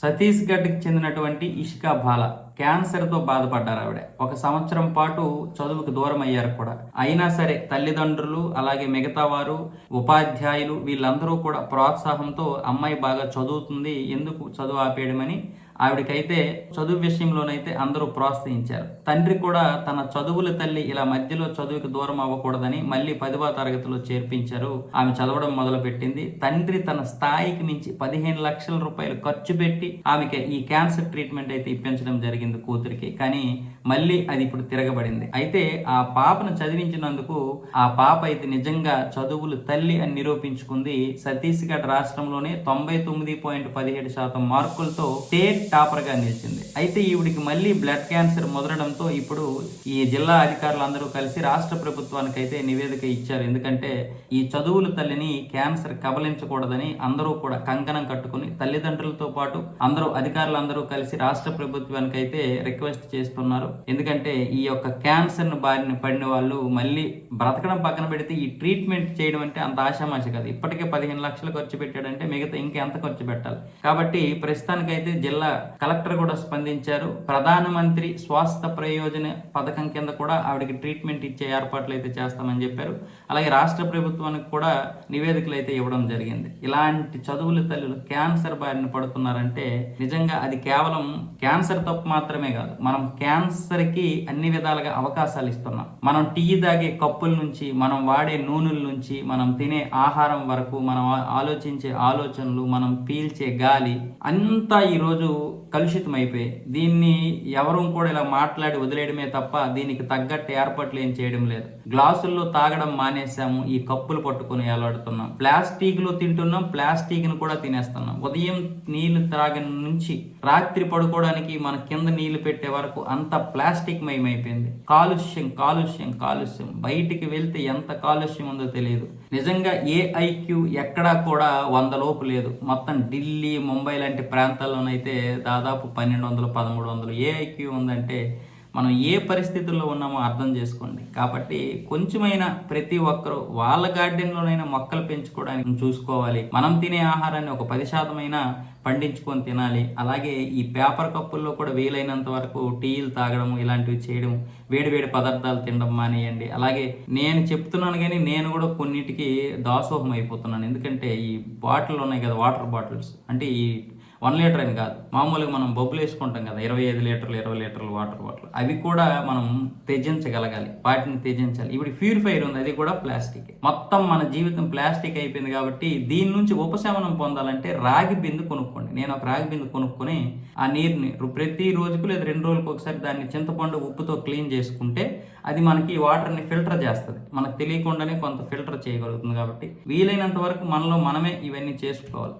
ఛత్తీస్గఢ్కి చెందినటువంటి ఇషికా బాల. క్యాన్సర్తో బాధపడ్డారు ఆవిడ. ఒక సంవత్సరం పాటు చదువుకు దూరం అయ్యారు కూడా. అయినా సరే తల్లిదండ్రులు అలాగే మిగతా వారు ఉపాధ్యాయులు వీళ్ళందరూ కూడా ప్రోత్సాహంతో అమ్మాయి బాగా చదువుతుంది ఎందుకు చదువు ఆపేయడమని ఆవిడకైతే చదువు విషయంలోనైతే అందరూ ప్రోత్సహించారు. తండ్రి కూడా తన చదువుల తల్లి ఇలా మధ్యలో చదువుకి దూరం అవ్వకూడదని మళ్ళీ పదివ తరగతిలో చేర్పించారు. ఆమె చదవడం మొదలుపెట్టింది. తండ్రి తన స్థాయికి మించి పదిహేను లక్షల రూపాయలు ఖర్చు పెట్టి ఆమెకి ఈ క్యాన్సర్ ట్రీట్మెంట్ అయితే ఇప్పించడం జరిగింది. కూతురికి? కానీ మళ్ళీ అది ఇప్పుడు తిరగబడింది. అయితే ఆ పాపను చదివించినందుకు ఆ పాప అయితే నిజంగా చదువులు తల్లి అని నిరూపించుకుంది. ఛత్తీస్గఢ్ రాష్ట్రంలోనే తొంభై తొమ్మిది పాయింట్ పదిహేడు శాతం మార్కులతో స్టేట్ టాపర్గా నిలిచింది. అయితే ఈవిడికి మళ్ళీ బ్లడ్ క్యాన్సర్ ముదరడంతో ఇప్పుడు ఈ జిల్లా అధికారులు అందరూ కలిసి రాష్ట్ర ప్రభుత్వానికి అయితే నివేదిక ఇచ్చారు. ఎందుకంటే ఈ చదువుల తల్లిని క్యాన్సర్ కబలించకూడదని అందరూ కూడా కంకణం కట్టుకుని తల్లిదండ్రులతో పాటు అందరూ అధికారులు అందరూ కలిసి రాష్ట్ర ప్రభుత్వానికి అయితే రిక్వెస్ట్ చేస్తున్నారు. ఎందుకంటే ఈ యొక్క క్యాన్సర్ను బారిన పడిన వాళ్ళు మళ్ళీ బ్రతకడం పక్కన పెడితే ఈ ట్రీట్మెంట్ చేయడం అంటే అంత ఆశామాష కాదు. ఇప్పటికే పదిహేను లక్షలు ఖర్చు పెట్టాడంటే మిగతా ఇంకెంత ఖర్చు పెట్టాలి? కాబట్టి ప్రస్తుతానికైతే జిల్లా కలెక్టర్ కూడా స్పందించారు. ప్రధానమంత్రి స్వాస్థ్య ప్రయోజన పథకం కింద కూడా ఆవిడకి ట్రీట్మెంట్ ఇచ్చే ఏర్పాట్లు అయితే చేస్తామని చెప్పారు. అలాగే రాష్ట్ర ప్రభుత్వానికి కూడా నివేదికలు అయితే ఇవ్వడం జరిగింది. ఇలాంటి చదువుల తల్లులు క్యాన్సర్ బారిన పడుతున్నారంటే నిజంగా అది కేవలం క్యాన్సర్ తప్పు మాత్రమే కాదు. మనం క్యాన్సర్ కి అన్ని విధాలుగా అవకాశాలు ఇస్తున్నాం. మనం టీ తాగే కప్పుల నుంచి మనం వాడే నూనెల నుంచి మనం తినే ఆహారం వరకు మనం ఆలోచించే ఆలోచనలు మనం పీల్చే గాలి అంతా ఈరోజు కలుషితం అయిపోయి దీన్ని ఎవరూ కూడా ఇలా మాట్లాడి వదిలేయడమే తప్ప దీనికి తగ్గట్టు ఏర్పాట్లు ఏం చేయడం లేదు. గ్లాసుల్లో తాగడం మానేసాము ఈ కప్పులు పట్టుకొని ఏలాడుతున్నాం. ప్లాస్టిక్లో తింటున్నాం ప్లాస్టిక్ను కూడా తినేస్తున్నాం. ఉదయం నీళ్ళు త్రాగిన నుంచి రాత్రి పడుకోవడానికి మన కింద నీళ్ళు పెట్టే వరకు అంత ప్లాస్టిక్ మయమైపోయింది కాలుష్యం కాలుష్యం కాలుష్యం. బయటికి వెళ్తే ఎంత కాలుష్యం ఉందో తెలియదు. నిజంగా ఏఐక్యూ ఎక్కడా కూడా వంద లోపు లేదు. మొత్తం ఢిల్లీ ముంబై లాంటి ప్రాంతాల్లోనైతే దాదాపు పన్నెండు వందలు పదమూడు వందలు ఏఐక్యూ ఉందంటే మనం ఏ పరిస్థితుల్లో ఉన్నామో అర్థం చేసుకోండి. కాబట్టి కొంచెమైనా ప్రతి ఒక్కరూ వాళ్ళ గార్డెన్లోనైనా మొక్కలు పెంచుకోవడానికి చూసుకోవాలి. మనం తినే ఆహారాన్ని ఒక పది శాతమైనా పండించుకొని తినాలి. అలాగే ఈ పేపర్ కప్పుల్లో కూడా వీలైనంత వరకు టీలు తాగడం ఇలాంటివి చేయడం వేడివేడి పదార్థాలు తినడం మానేయండి. అలాగే నేను చెప్తున్నాను కానీ నేను కూడా కొన్నిటికి దాసోహం అయిపోతున్నాను. ఎందుకంటే ఈ బాటిల్ ఉన్నాయి కదా వాటర్ బాటిల్స్. అంటే ఈ వన్ లీటర్ అని కాదు. మామూలుగా మనం బొబ్బులు వేసుకుంటాం కదా ఇరవై ఐదు లీటర్లు ఇరవై లీటర్లు వాటర్ బాటిల్. అవి కూడా మనం త్యజించగలగాలి వాటిని త్యజించాలి. ఇప్పుడు ప్యూరిఫైర్ ఉంది అది కూడా ప్లాస్టిక్ మొత్తం మన జీవితం ప్లాస్టిక్ అయిపోయింది కాబట్టి దీని నుంచి ఉపశమనం పొందాలంటే రాగి బిందు కొనుక్కోండి. నేను ఒక రాగి బిందు కొనుక్కొని ఆ నీరుని ప్రతి రోజుకు లేదా రెండు రోజులకు ఒకసారి దాన్ని చింతపండు ఉప్పుతో క్లీన్ చేసుకుంటే అది మనకి ఈ వాటర్ని ఫిల్టర్ చేస్తుంది. మనకు తెలియకుండానే కొంత ఫిల్టర్ చేయగలుగుతుంది కాబట్టి వీలైనంత వరకు మనలో మనమే ఇవన్నీ చేసుకోవాలి.